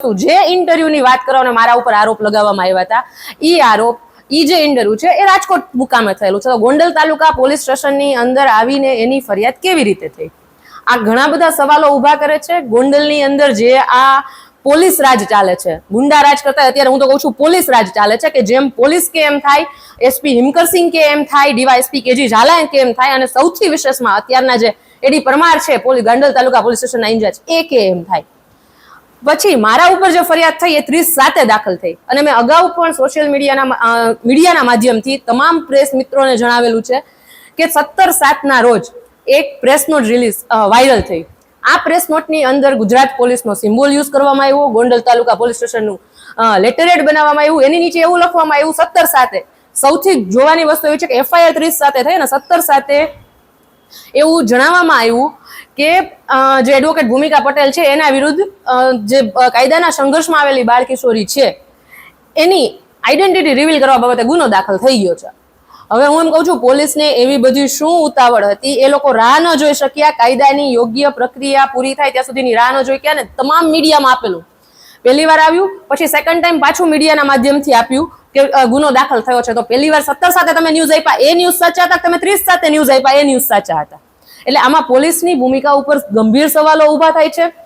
જે ઇન્ટરવ્યુની વાત કરવાનો મારા ઉપર આરોપ લગાવવામાં આવ્યા હતા એ આરોપ, ઈ જે ઇન્ટરવ્યુ છે, એ રાજકોટ મુકામે થયેલું છે. તો ગોંડલ તાલુકા પોલીસ સ્ટેશનની અંદર આવીને એની ફરિયાદ કેવી રીતે થઈ? આ ઘણા બધા સવાલો ઊભા કરે છે. ગોંડલની અંદર જે આ પોલીસ રાજ ચાલે છે, ગુંડા રાજ કરતા અત્યારે હું તો કહું છું પોલીસ રાજ ચાલે છે કે જેમ પોલીસ કે એમ થાય એસપી હિમકરસિંહ કે એમ થાય, ડીવાયએસપી કેજી ઝાલા કે એમ થાય અને સૌથી વિશેષમાં અત્યારના જે એડી પરમાર છે પોલીસ ગોંડલ તાલુકા પોલીસ સ્ટેશનના ઇન્ચાર્જ, એ કે એમ થાય. પછી મારા ઉપર જે ફરિયાદ થઈ એ ત્રીસ સાથે દાખલ થઈ. અને મેં અગાઉ પણ સોશિયલ મીડિયાના મીડિયાના માધ્યમથી તમામ પ્રેસ મિત્રોને જણાવેલું છે કે સત્તર સાતના રોજ એક પ્રેસ નોટ રિલીઝ વાયરલ થઈ. આ પ્રેસ નોટની અંદર ગુજરાત પોલીસનો સિમ્બોલ યુઝ કરવામાં આવ્યો, ગોંડલ તાલુકા પોલીસ સ્ટેશનનું લેટરેડ બનાવવામાં આવ્યું, એની નીચે એવું લખવામાં આવ્યું, સત્તર સાથે સૌથી જોવાની વસ્તુ એવી છે કે એફઆઈઆર ત્રીસ સાથે થઈ અને સત્તર સાતે એવું જણાવવામાં આવ્યું કે જે એડવોકેટ ભૂમિકા પટેલ છે, એના વિરુદ્ધ જે કાયદાના સંઘર્ષમાં આવેલી બાળકિશોરી છે, એની આઈડેન્ટિટી રિવીલ કરવા બાબતે ગુનો દાખલ થઈ ગયો છે. હવે હું એમ કહું છું, પોલીસને એવી બધી શું ઉતાવળ હતી? એ લોકો રાહ ન જોઈ શક્યા, કાયદાની યોગ્ય પ્રક્રિયા પૂરી થાય ત્યાં સુધીની રાહ ન જોઈ ગયા ને તમામ મીડિયામાં આપેલું પહેલી વાર આવ્યું, પછી સેકન્ડ ટાઈમ પાછું મીડિયાના માધ્યમથી આપ્યું કે ગુનો દાખલ થયો છે. તો પહેલી વાર સત્તર સાથે તમે ન્યૂઝ આપ્યા. એ ન્યૂઝ સાચા હતા તમે ત્રીસ સાથે ન્યૂઝ આપ્યા? એ ન્યૂઝ સાચા હતા. એટલે આમાં પોલીસની ભૂમિકા ઉપર ગંભીર સવાલો ઊભા થાય છે.